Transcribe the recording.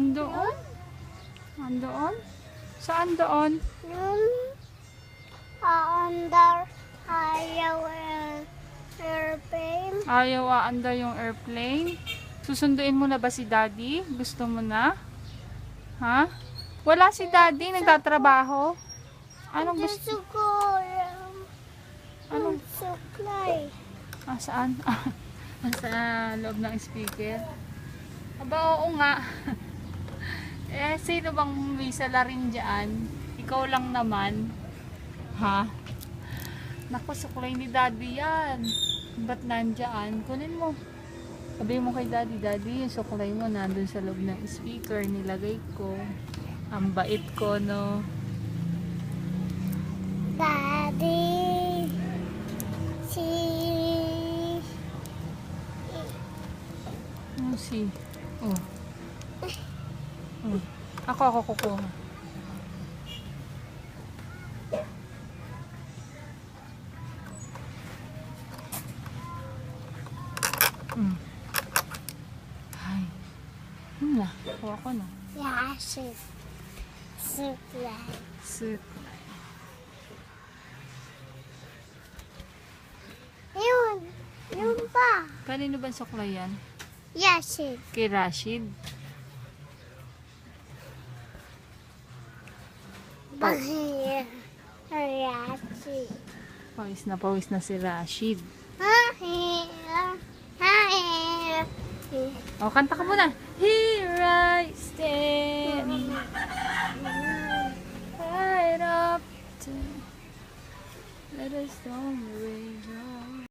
Andoon? Andoon? Saan doon? Yung under ayaw airplane. Ayaw aandar yung airplane. Susunduin mo na ba si daddy? Gusto mo na? Ha? Wala si daddy, nagtatrabaho. Anong gusto? Gusto ko Anong? supply. Ah, saan? Ah, sa loob ng speaker. Aba, oo nga. eh, sino bang may salarin dyan? Ikaw lang naman. Ha? Naku, suklay ni daddy yan. Ba't nandyan? Kunin mo. Sabi mo kay daddy, daddy, yung suklay mo nandun sa loob ng speaker. Nilagay ko. Ang bait ko, no? Daddy. Si Oh, si. Oh. Oh. Ako, ako kukuha. Mm. Ay. Yun na. Kuha ko na. Yashit. Supply. Sit. Yun. Yun pa. Kanino ba suklay yan? Yashit. Kay Rashid. Yashit. Pawis na pawis na si Rashid. O, kanta ka muna. Here I stand. Right up to let us storm the rage on.